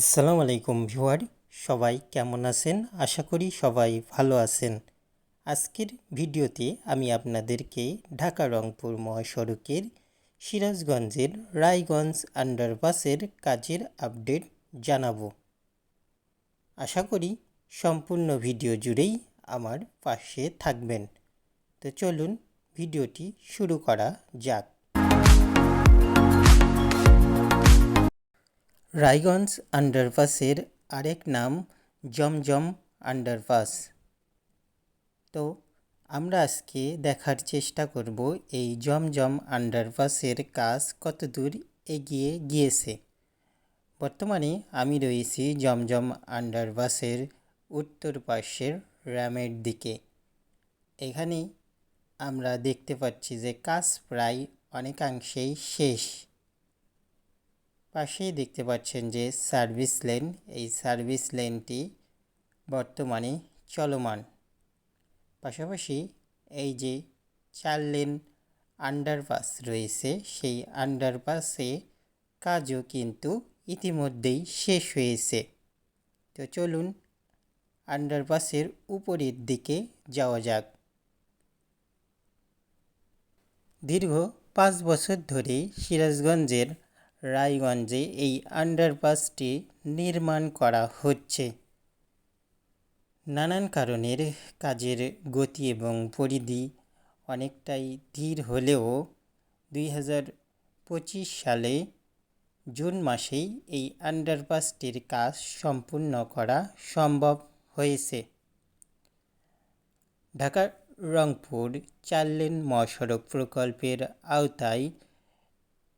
আসসালামু আলাইকুম ভিউয়ার, সবাই কেমন আছেন? আশা করি সবাই ভালো আছেন। আজকের ভিডিওতে আমি আপনাদেরকে ঢাকা রংপুর মহাসড়কের সিরাজগঞ্জের রায়গঞ্জ আন্ডারপাসের কাজের আপডেট জানাব। আশা করি সম্পূর্ণ ভিডিও জুড়েই আমার পাশে থাকবেন। তো চলুন ভিডিওটি শুরু করা যাক। রায়গঞ্জ আন্ডারপাসের আরেক নাম জমজম আন্ডারপাস। তো আমরা আজকে দেখার চেষ্টা করব এই জমজম আন্ডারপাসের কাজ কতদূর এগিয়ে গিয়েছে। বর্তমানে আমি রয়েছি জমজম আন্ডারপাসের উত্তর পাশের র্যামের দিকে। এখানে আমরা দেখতে পাচ্ছি যে কাজ প্রায় অনেকাংশেই শেষ। পাশেই দেখতে পাচ্ছেন যে সার্ভিস লেন, এই সার্ভিস লেনটি বর্তমানে চলমান। পাশাপাশি এই যে চার লেন আন্ডারপাস রয়েছে, সেই আন্ডারপাসে কাজও কিন্তু ইতিমধ্যেই শেষ হয়েছে। তো চলুন আন্ডারপাসের উপরের দিকে যাওয়া যাক। দীর্ঘ পাঁচ বছর ধরে সিরাজগঞ্জের রায়গঞ্জে এই আন্ডারপাসটি নির্মাণ করা হচ্ছে। নানান কারণের কাজের গতি এবং পরিধি অনেকটাই ধীর হলেও দুই হাজার পঁচিশ সালে জুন মাসেই এই আন্ডারপাসটির কাজ সম্পূর্ণ করা সম্ভব হয়েছে। ঢাকা রংপুর চার লেন মহাসড়ক প্রকল্পের আওতায়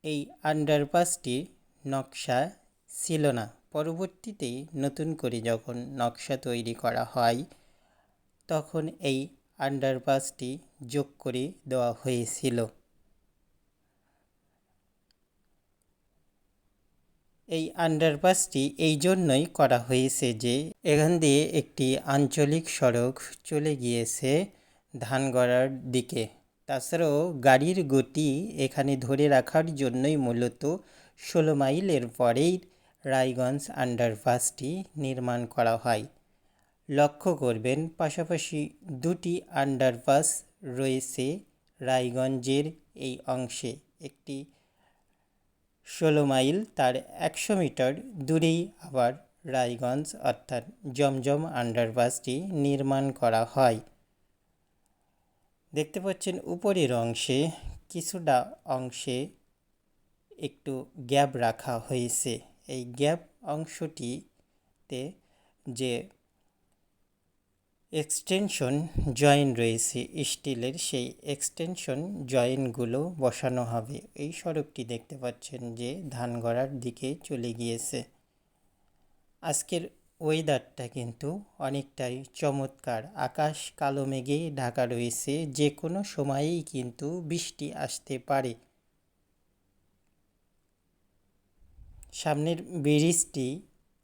এই আন্ডারপাসটি নকশা ছিল না। পরবর্তীতে নতুন করে যখন নকশা তৈরি করা হয়, তখন এই আন্ডারপাসটি যোগ করে দেওয়া হয়েছিল। এই আন্ডারপাসটি এই জন্যই করা হয়েছে যে, এখান দিয়ে একটি আঞ্চলিক সড়ক চলে গিয়েছে ধানগড়ার দিকে। তাছাড়াও গাড়ির গতি এখানে ধরে রাখার জন্যই মূলত ষোলো মাইলের পরেই রায়গঞ্জ আন্ডারপাসটি নির্মাণ করা হয়। লক্ষ্য করবেন, পাশাপাশি দুটি আন্ডারপাস রয়েছে রায়গঞ্জের এই অংশে। একটি ষোলো মাইল, তার একশো মিটার দূরেই আবার রায়গঞ্জ, অর্থাৎ জমজম আন্ডারপাসটি নির্মাণ করা হয়। দেখতে পাচ্ছেন উপরের অংশে কিছুটা অংশে একটু গ্যাপ রাখা হয়েছে। এই গ্যাপ অংশটিতে যে এক্সটেনশন জয়েন রয়েছে স্টিলের, সেই এক্সটেনশন জয়েনগুলো বসানো হবে। এই সড়কটি দেখতে পাচ্ছেন যে ধানগড়ার দিকে চলে গিয়েছে। আজকের ওয়েদারটা কিন্তু অনেকটাই চমৎকার। আকাশ কালো মেঘে ঢাকা রয়েছে যে কোনো সময়েই কিন্তু বৃষ্টি আসতে পারে। সামনের ব্রিজটি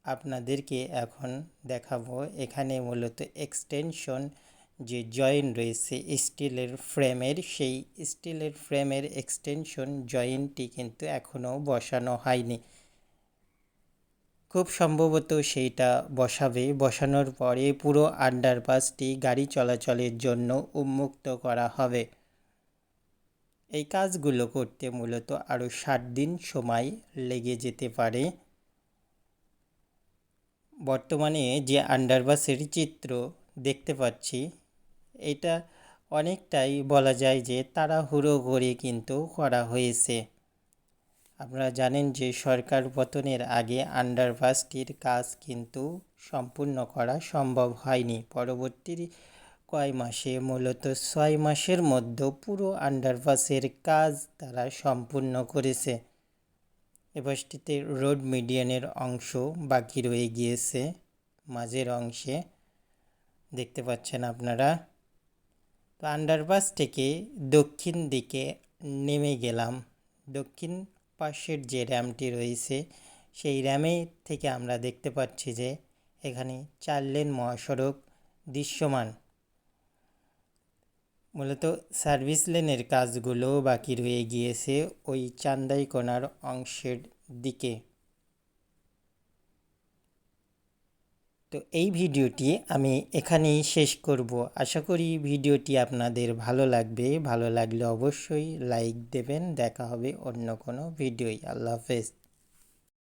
আপনাদেরকে এখন দেখাবো। এখানে মূলত এক্সটেনশন যে জয়েন রয়েছে, স্টিলের ফ্রেমের, সেই স্টিলের ফ্রেমের এক্সটেনশন জয়েন্টটি কিন্তু এখনও বসানো হয়নি। খুব সম্ভবত সেইটা বসাবে। বসানোর পরে পুরো আন্ডারপাসটি গাড়ি চলাচলের জন্য উন্মুক্ত করা হবে। এই কাজগুলো করতে মূলত আরও ষাট দিন সময় লেগে যেতে পারে। বর্তমানে যে আন্ডারপাসের চিত্র দেখতে পাচ্ছি, এটা অনেকটাই বলা যায় যে তাড়াহুড়ো করে কিন্তু করা হয়েছে। আপনারা জানেন যে সরকার পতনের আগে আন্ডারপাসটির কাজ কিন্তু সম্পূর্ণ করা সম্ভব হয়নি। পরবর্তী কয় মাসে, মূলত ছয় মাসের মধ্যে পুরো আন্ডারপাসের কাজ তারা সম্পূর্ণ করেছে। এবারটিতে রোড মিডিয়ানের অংশ বাকি রয়ে গিয়েছে। মাঝের অংশে দেখতে পাচ্ছেন আপনারা। তো আন্ডারপাস থেকে দক্ষিণ দিকে নেমে গেলাম। দক্ষিণ পাশের যে র্যামটি রয়েছে, সেই র্যামে থেকে আমরা দেখতে পাচ্ছি যে এখানে চার লেন মহাসড়ক দৃশ্যমান। মূলত সার্ভিস লেনের কাজগুলো বাকি রয়ে গিয়েছে ওই চান্দাইকোনার অংশের দিকে। তো এই ভিডিওটি আমি এখানেই শেষ করব। আশা করি ভিডিওটি আপনাদের ভালো লাগবে। ভালো লাগলে অবশ্যই লাইক দেবেন। দেখা হবে অন্য কোনো ভিডিওই আল্লাহ হাফেজ।